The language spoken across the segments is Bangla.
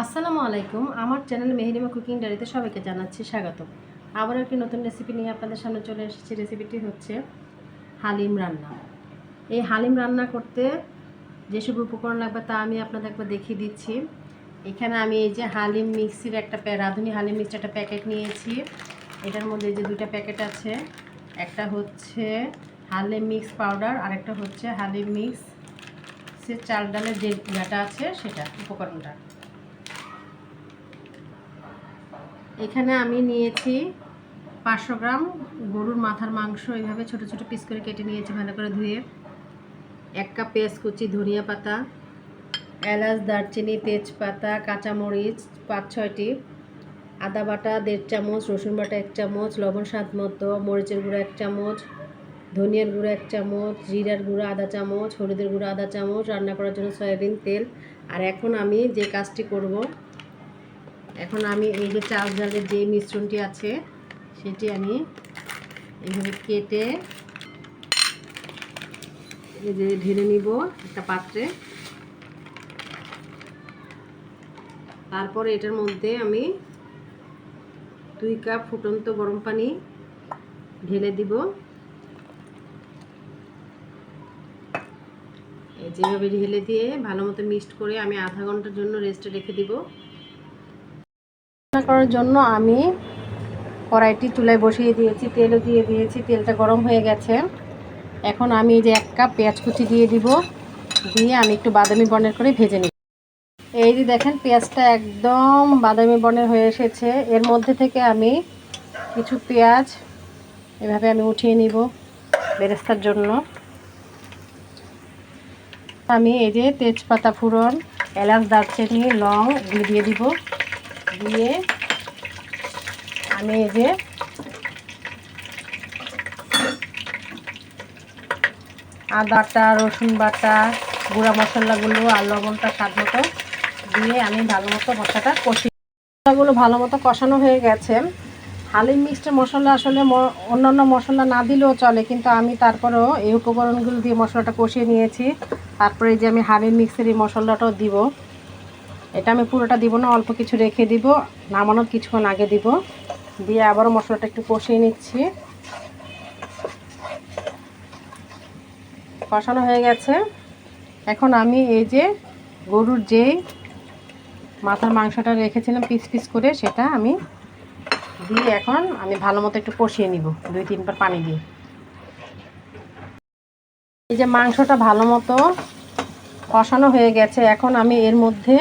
আসসালামু আলাইকুম। আমার চ্যানেল মেহেরিমা কুকিং ডায়েরিতে সবাইকে জানাচ্ছি স্বাগত আবার একটি নতুন রেসিপি নিয়ে আপনাদের সামনে চলে এসেছি। রেসিপিটি হচ্ছে হালিম রান্না। এই হালিম রান্না করতে যেসব উপকরণ লাগবে তা আমি আপনাদের একবার দেখিয়ে দিচ্ছি। এখানে আমি এই যে হালিম মিক্সির একটা রাঁধুনি হালিম মিক্সির একটা প্যাকেট নিয়েছি। এটার মধ্যে যে দুইটা প্যাকেট আছে। একটা হচ্ছে হালিম মিক্স পাউডার আর একটা হচ্ছে হালিম মিক্স সে চাল ডালের যে ইয়াটা আছে সেটা, উপকরণটা। এখানে আমি নিয়েছি পাঁচশো গ্রাম গরুর মাথার মাংস। এইভাবে ছোট ছোট পিস করে কেটে নিয়েছি ভালো করে ধুয়ে। এক কাপ পেঁয়াজ কুচি, ধনিয়া পাতা, এলাচ, দারচিনি, তেজপাতা, কাঁচামরিচ, পাঁচ ছয়টি। আদা বাটা, দেড় চামচ, রসুন বাটা এক চামচ, লবণ স্বাদ মতো, মরিচের গুঁড়ো এক চামচ, ধনিয়ার গুঁড়ো এক চামচ, জিরার গুঁড়ো আধা চামচ, হলুদের গুঁড়ো আধা চামচ, রান্না করার জন্য সয়াবিন তেল। আর এখন আমি যে কাজটি করব এখন আমি এই যে চাল ডালের যে মিশ্রণটি আছে, সেটি আমি এইভাবে কেটে এই যে ঢেলে নিব একটা পাত্রে। তারপরে এটার মধ্যে আমি দুই কাপ ফুটন্ত গরম পানি ঢেলে দিব। যেভাবে ঢেলে দিয়ে ভালো মতো মিক্সড করে আমি আধা ঘণ্টার জন্য রেস্টে রেখে দিব। রান্না করার জন্য আমি কড়াইটি চুলায় বসিয়ে দিয়েছি, তেলও দিয়ে দিয়েছি, তেলটা গরম হয়ে গেছে। এখন আমি এই যে এক কাপ পেঁয়াজ কুচি দিয়ে দিব, দিয়ে আমি একটু বাদামি বর্ণের করে ভেজে নিব। এই যে দেখেন, পেঁয়াজটা একদম বাদামি বর্ণের হয়ে এসেছে। এর মধ্যে থেকে আমি কিছু পেঁয়াজ এভাবে আমি উঠিয়ে নিব বেরেস্তার জন্য। আমি এই যে তেজপাতা ফুরন এলাচ, দারচিনি, লং দিয়ে দিব। দিয়ে আমি এই যে আদাটা, রসুন বাটা, গুঁড়া মশলাগুলো আর লবণটা স্বাদ মতো দিয়ে আমি ভালো মতো মশলাটা কষি মশলাগুলো ভালো মতো কষানো হয়ে গেছে। হালিম মিক্সড মশলা আসলে অন্যান্য মশলা না দিলেও চলে, কিন্তু আমি তারপরেও এই উপকরণগুলো দিয়ে মশলাটা কষিয়ে নিয়েছি। তারপরে যে আমি হালিম মিক্সের এই মশলাটাও দিব। এটা আমি পুরোটা দিব না, অল্প কিছু রেখে দিব। নামানোর কিছুক্ষণ আগে দিব। দিয়ে আবারও মশলাটা একটু কষিয়ে নিচ্ছি। কষানো হয়ে গেছে। এখন আমি এই যে গরুর যে মাথার মাংসটা রেখেছিলাম পিস পিস করে, সেটা আমি দিয়ে এখন আমি ভালো মতো একটু কষিয়ে নিব, দুই তিনবার পানি দিয়ে। এই যে মাংসটা ভালো মতো কষানো হয়ে গেছে, এখন আমি এর মধ্যে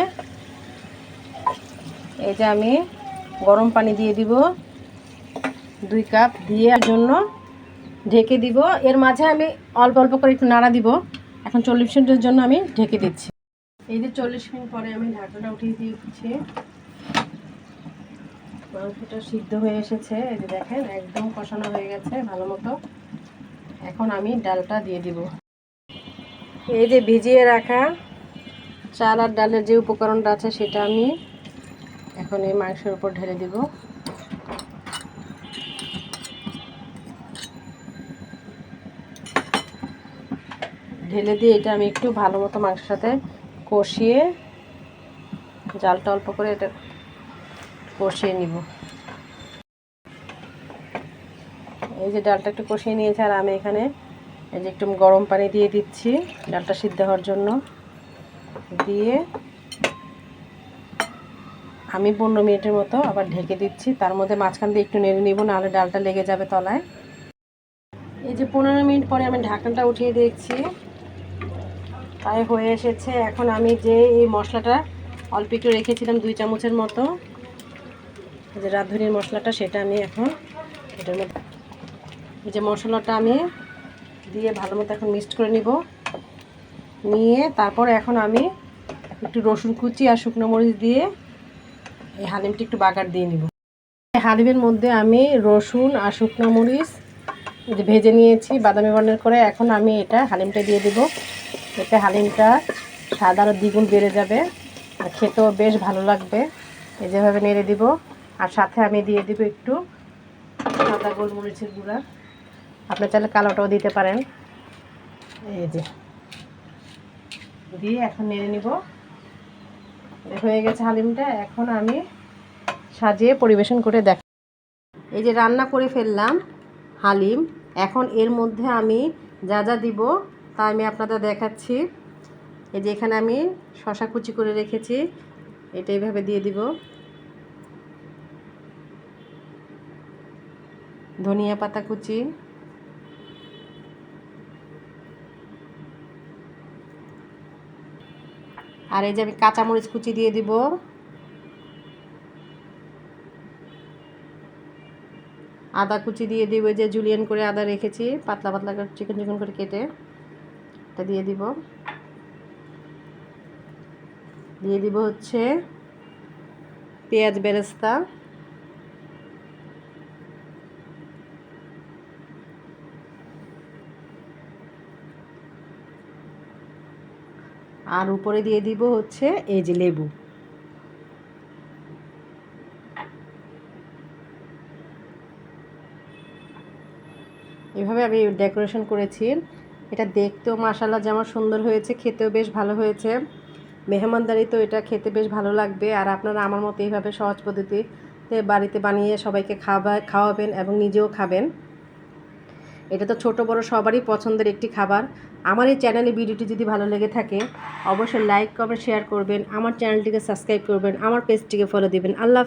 এই যে আমি গরম পানি দিয়ে দিব দুই কাপ, দিয়ে জন্য ঢেকে দিব। এর মাঝে আমি অল্প অল্প করে একটু নাড়া দিব। এখন চল্লিশ মিনিটের জন্য আমি ঢেকে দিচ্ছি। এই যে চল্লিশ মিনিট পরে আমি ঢাকনাটা উঠিয়ে দিয়েছি মাংসটা সিদ্ধ হয়ে এসেছে। এই যে দেখেন, একদম কষানো হয়ে গেছে ভালো মতো। এখন আমি ডালটা দিয়ে দিব। এই যে ভিজিয়ে রাখা চাল আর ডালের যে উপকরণটা আছে সেটা আমি এখন এই মাংসের উপর ঢেলে দিব। ঢেলে দিয়ে এটা আমি একটু ভালো মতো মাংসের সাথে কষিয়ে জালটা অল্প করে এটা কষিয়ে নিব। এই যে ডালটা একটু কষিয়ে নিয়েছে আর আমি এখানে এই যে একটু গরম পানি দিয়ে দিচ্ছি ডালটা সিদ্ধ হওয়ার জন্য। দিয়ে আমি পনেরো মিনিটের মতো আবার ঢেকে দিচ্ছি। তার মধ্যে মাঝখান দিয়ে একটু নেড়ে নিব, নাহলে ডালটা লেগে যাবে তলায়। এই যে পনেরো মিনিট পরে আমি ঢাকনাটা উঠিয়ে দেখছি তাই হয়ে এসেছে। এখন আমি যে এই মশলাটা অল্প একটু রেখেছিলাম, দুই চামচের মতো। যে রাঁধুনির মশলাটা, সেটা আমি এখন এটার মধ্যে এই যে মশলাটা আমি দিয়ে ভালো মতো এখন মিক্সড করে নিব। নিয়ে তারপর এখন আমি একটু রসুন কুচি আর শুকনো মরিচ দিয়ে এই হালিমটা একটু বাগার দিয়ে নিব। এই হালিমের মধ্যে আমি রসুন আর শুকনো মরিচ ভেজে নিয়েছি, বাদামি বর্ণের করে। এখন আমি এটা হালিমটা দিয়ে দিব। এতে হালিমটা স্বাদ আরও দ্বিগুণ বেড়ে যাবে আর খেতেও বেশ ভালো লাগবে। এই যেভাবে নেড়ে দিব। আর সাথে আমি দিয়ে দিব একটু সাদা গোলমরিচের গুঁড়া। আপনার চাইলে কালোটাও দিতে পারেন। এই যে। দিয়ে এখন নেড়ে নিব। হয়ে গেছে হালিমটা, এখন আমি সাজিয়ে পরিবেশন করে দেখ এই যে রান্না করে ফেললাম হালিম, এখন এর মধ্যে আমি যা যা দিব তা আমি আপনাদের দেখাচ্ছি। এই যে এখানে আমি শশা কুচি করে রেখেছি, এটা এইভাবে দিয়ে দিব। ধনিয়া পাতা কুচি আর এই যে আমি কাঁচামরিচ কুচি দিয়ে দিব। আদা কুচি দিয়ে দিব যে জুলিয়ান করে আদা রেখেছি, পাতলা পাতলা করে চিকন চিকন করে কেটে এটা দিয়ে দিব। দিয়ে দিব হচ্ছে পেঁয়াজ বেরেস্তা। আর উপরে দিয়ে দিব হচ্ছে এই যে লেবু। এভাবে আমি ডেকোরেশন করেছি। এটা দেখতেও মাসাল্লাহ যেমন সুন্দর হয়েছে, খেতেও বেশ ভালো হয়েছে। মেহমানদারি তো এটা খেতে বেশ ভালো লাগবে। আর আপনারা আমার মতো এইভাবে সহজ পদ্ধতিতে বাড়িতে বানিয়ে সবাইকে খাওয়া খাওয়াবেন এবং নিজেও খাবেন। এটা তো ছোট বড় সবারই পছন্দের একটি খাবার। আমার এই চ্যানেলে ভিডিওটি যদি ভালো লেগে থাকে, অবশ্যই লাইক কমেন্ট শেয়ার করবেন। আমার চ্যানেলটিকে সাবস্ক্রাইব করবেন। আমার পেজটিকে ফলো দিবেন। আল্লাহ।